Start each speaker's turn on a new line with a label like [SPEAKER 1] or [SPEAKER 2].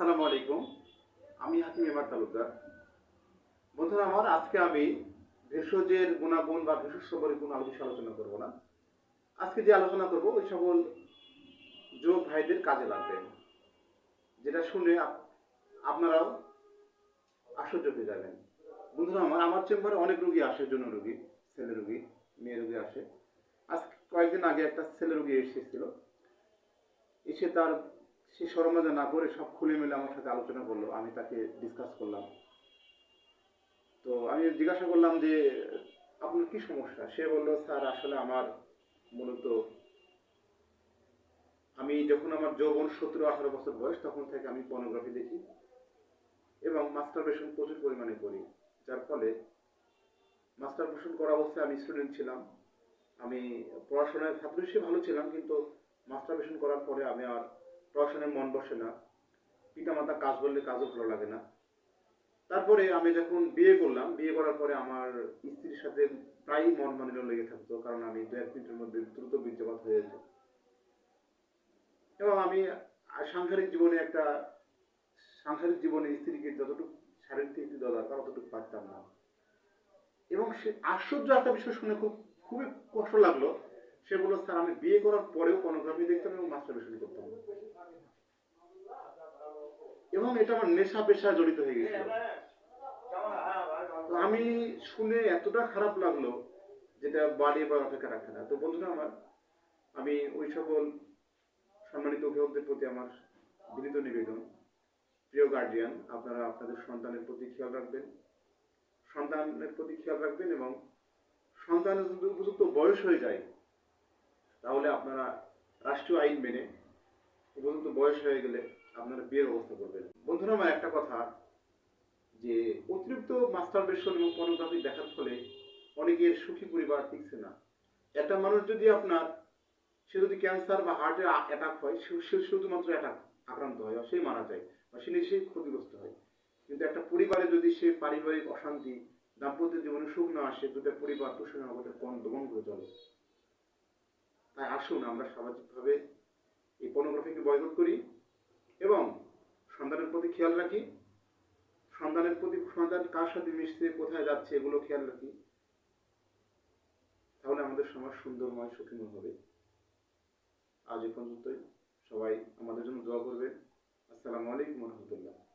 [SPEAKER 1] আসসালামু আলাইকুম। আমি হাকিম এমার তালুকদার। বন্ধুরা আমার, আজকে আমি ভেষজের গুণাগুণ বা ভেষজ সম্পর্কে কোনো বিষয়ে আলোচনা করব না। আজকে যে আলোচনা করব, ওই সকল যোগ ভাইদের কাজে লাগবে। যেটা শুনে আপনারাও আশ্চর্য হয়ে যাবেন। বন্ধুরা আমার আমার চেম্বারে অনেক রোগী আসে জন্য রোগী, ছেলে রোগী, মেয়ে রোগী আসে। আজ কয়েকদিন আগে একটা ছেলে রোগী এসেছিল। এসে তার সে সরঞ্জাম না করে সব খুলে মিলে আমার সাথে আলোচনা করল, আমি তাকে ডিসকাস করলাম। তো আমি জিজ্ঞাসা করলাম যে, আপনার কি সমস্যা? সে বলল, স্যার, আসলে আমার মূলত আমি যখন আমার যৌবন সতেরো, আঠারো বছর বয়স, তখন থেকে আমি পর্নোগ্রাফি দেখি এবং মাস্টারবেশন প্রচুর পরিমাণে করি, যার ফলে মাস্টারবেশন করা অবস্থায় আমি স্টুডেন্ট ছিলাম। আমি পড়াশোনায় ছাত্র হিসেবে ভালো ছিলাম, কিন্তু মাস্টারবেশন করার পরে আমি আর পড়াশোনায় মন বসে না, পিতামাতা কাজ বললে কাজও ভালো লাগে না। তারপরে আমি যখন বিয়ে করলাম, বিয়ে করার পরে আমার স্ত্রীর সাথে প্রায়ই মন মানিন্য লেগে থাকতো, কারণ আমি দু এক মিনিটের মধ্যে দ্রুত বীর্যপাত হয়ে যেত। এবং আমি সাংসারিক জীবনে একটা, সাংসারিক জীবনে স্ত্রীকে যতটুকু শারীরিক তৃপ্তি দেওয়া দরকার ততটুকু পারতাম না। এবং সে আশ্চর্য একটা বিষয় শুনে খুব, খুবই কষ্ট লাগল সে বলল স্যার আমি বিয়ে করার পরেও পর্নোগ্রাফি দেখতাম এবং মাস্টার মাস্টারবেশন করতাম। এবং এটা আমার নেশা পেশা জড়িত হয়ে গেছিল। আমি শুনে এতটা খারাপ লাগল যেটা বাড়ি বা অপেক্ষা রাখে না। তো বন্ধুরা আমার, আমি ওই সকল সম্মানিত অভিভাবকদের প্রতি আমার বিনীত নিবেদন। প্রিয় গার্জিয়ান আপনারা আপনাদের সন্তানের প্রতি খেয়াল রাখবেন, সন্তানের প্রতি খেয়াল রাখবেন এবং সন্তানের যদি উপযুক্ত বয়স হয়ে যায়, তাহলে আপনারা রাষ্ট্রীয় আইন মেনে উপযুক্ত বয়স হয়ে গেলে আপনারা বিয়ের ব্যবস্থা করবেন। বন্ধুরা, আমার একটা কথা, যে অতিরিক্ত মাস্টারবেশন এবং পর্নোগ্রাফি দেখার ফলে অনেকের সুখী পরিবার টিকছে না। একটা মানুষ যদি আপনার, সে যদি ক্যান্সার বা হার্টে অ্যাটাক হয়, সে- শুধুমাত্র অ্যাটাক আক্রান্ত হয় বা সে মারা যায়, বা সে নিজেই ক্ষতিগ্রস্ত হয়। কিন্তু একটা পরিবারে যদি সে পারিবারিক অশান্তি, দাম্পত্য জীবনে সুখ না আসে, দুটা পরিবার পোষণের আমাদের কোন দমন করে চলে। তাই আসুন, আমরা সামাজিকভাবে এই পর্নোগ্রাফিকে বয়কট করি। এবং সন্তানের প্রতি খেয়াল রাখি। সন্তানের প্রতি সন্তান কার সাথে মিশছে, কোথায় যাচ্ছে, এগুলো খেয়াল রাখি। তাহলে আমাদের সমাজ সুন্দরময়, সুখীময় হবে। আজ এ পর্যন্তই। সবাই আমাদের জন্য দোয়া করবেন। আসসালামু আলাইকুম রহমতুল্লাহ।